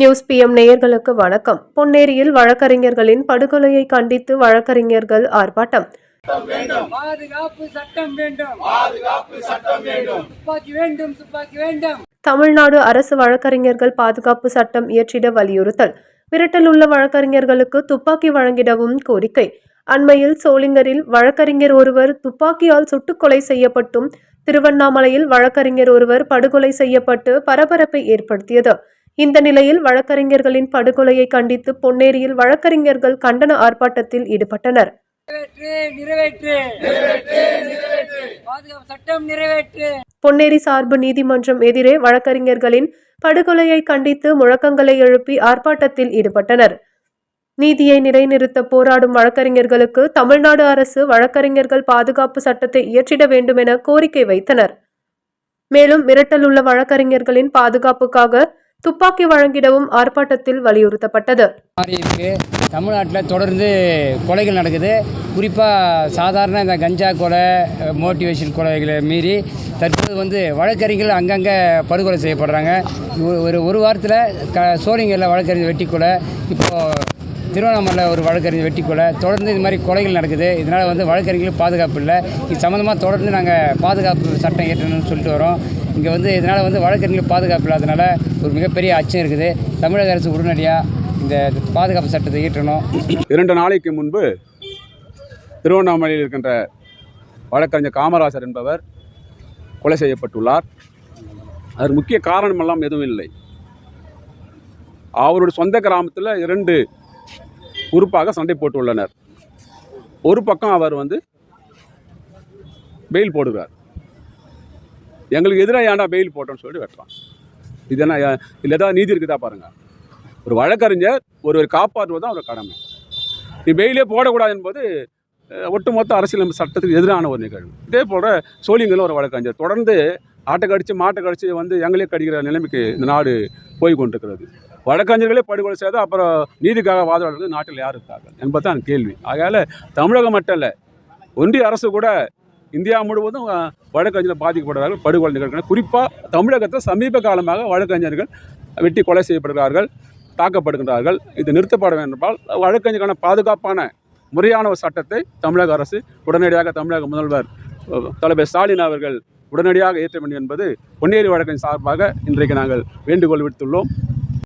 News PM நேயர்களுக்கு வணக்கம். பொன்னேரியில் வழக்கறிஞர்களின் படுகொலையை கண்டித்து வழக்கறிஞர்கள் ஆர்ப்பாட்டம். பாதுகாப்பு சட்டம் வேண்டும். பாதுகாப்பு சட்டம் வேண்டும் துப்பாக்கி வேண்டும் துப்பாக்கி வேண்டும். தமிழ்நாடு அரசு வழக்கறிஞர்கள் பாதுகாப்பு சட்டம் இயற்றிட வலியுறுத்தல். மிரட்டல் உள்ள வழக்கறிஞர்களுக்கு துப்பாக்கி வழங்கிடவும் கோரிக்கை. அண்மையில் சோளிங்கரில் வழக்கறிஞர் ஒருவர் துப்பாக்கியால் சுட்டுக் கொலை செய்யப்பட்டும். திருவண்ணாமலையில் வழக்கறிஞர் ஒருவர் படுகொலை செய்யப்பட்டு பரபரப்பை ஏற்படுத்தியது. இந்த நிலையில் வழக்கறிஞர்களின் படுகொலையை கண்டித்து பொன்னேரியில் வழக்கறிஞர்கள் கண்டன ஆர்ப்பாட்டத்தில் ஈடுபட்டனர். பொன்னேரி சார்பு நீதிமன்றம் எதிரே வழக்கறிஞர்களின் படுகொலையை கண்டித்து முழக்கங்களை எழுப்பி ஆர்ப்பாட்டத்தில் ஈடுபட்டனர். நீதியை நிலைநிறுத்த போராடும் வழக்கறிஞர்களுக்கு தமிழ்நாடு அரசு வழக்கறிஞர்கள் பாதுகாப்பு சட்டத்தை இயற்றிட வேண்டும் என கோரிக்கை வைத்தனர். மேலும் மிரட்டல் உள்ள வழக்கறிஞர்களின் பாதுகாப்புக்காக துப்பாக்கி வழங்கிடவும் ஆர்ப்பாட்டத்தில் வலியுறுத்தப்பட்டது. மாதிரி இருக்குது தமிழ்நாட்டில் தொடர்ந்து கொலைகள் நடக்குது. குறிப்பாக சாதாரண இந்த கஞ்சா கொலை மோட்டிவேஷன் கொலைகளை மீறி தற்போது வந்து வழக்கறிஞர்கள் அங்கங்கே படுகொலை செய்யப்படுறாங்க. ஒரு- ஒரு ஒரு வாரத்தில் க சோழிங்கரில் வழக்கறிஞர் வெட்டி கொலை இப்போது திருவண்ணாமலையில் ஒரு வழக்கறிஞர் வெட்டி கொலை தொடர்ந்து இது மாதிரி கொலைகள் நடக்குது. இதனால் வந்து வழக்கறிஞர்களுக்கு பாதுகாப்பு இல்லை. இது சம்மந்தமாக தொடர்ந்து நாங்கள் பாதுகாப்பு சட்டம் ஏற்றணும்னு சொல்லிட்டு வரோம். இங்கே வந்து இதனால் வந்து வழக்கறிஞர்கள் பாதுகாப்பு இல்லாதனால ஒரு மிகப்பெரிய அச்சம் இருக்குது. தமிழக அரசு உடனடியாக இந்த பாதுகாப்பு சட்டத்தை ஈட்டணும் இரண்டு நாளைக்கு முன்பு திருவண்ணாமலையில் இருக்கின்ற வழக்கறிஞர் காமராசர் என்பவர் கொலை செய்யப்பட்டுள்ளார். அதற்கு முக்கிய காரணமெல்லாம் எதுவும் இல்லை. அவருடைய சொந்த கிராமத்தில் இரண்டு உறுப்பாக சண்டை போட்டுள்ளனர். ஒரு பக்கம் அவர் வந்து பெயில் போடுகிறார். எங்களுக்கு எதிராக ஏன்டா பெயில் போட்டோன்னு சொல்லி வெட்டுறான் இது என்ன இதில் ஏதாவது நீதி இருக்குதா பாருங்கள் ஒரு வழக்கறிஞர் ஒருவர் காப்பாற்றுவது தான் அவர் கடமை. நீ பெயிலே போடக்கூடாது என்பது ஒட்டுமொத்த அரசியல் சட்டத்துக்கு எதிரான ஒரு நிகழ்வு. இதே போல் சோழிங்களும் ஒரு வழக்கறிஞர் தொடர்ந்து ஆட்டை கடிச்சு மாட்டை கடிச்சு வந்து எங்களே கடிக்கிற நிலைமைக்கு இந்த நாடு போய் கொண்டிருக்கிறது. வழக்கறிஞர்களே படுகொலை செய்தால் அப்புறம் நீதிக்காக வாதாடுறது நாட்டில் யார் இருக்காங்க என்பது தான் கேள்வி. ஆகையால் தமிழகம் மட்டும் இல்லை ஒன்றிய அரசு கூட இந்தியா முழுவதும் வழக்கறிஞர்கள் பாதிக்கப்படுகிறார்கள் படுகொலை நிகழ்கிறார்கள் குறிப்பாக தமிழகத்தில் சமீப காலமாக வழக்கறிஞர்கள் வெட்டி கொலை செய்யப்படுகிறார்கள் தாக்கப்படுகின்றார்கள். இது நிறுத்தப்பட வேண்டும் என்றால் வழக்கறிஞருக்கான பாதுகாப்பான முறையான ஒரு சட்டத்தை தமிழக அரசு உடனடியாக தமிழக முதல்வர் தலைவர் ஸ்டாலின் அவர்கள் உடனடியாக இயற்ற வேண்டும் என்பது பொன்னேரி வழக்கின் சார்பாக இன்றைக்கு நாங்கள் வேண்டுகோள் விடுத்துள்ளோம்.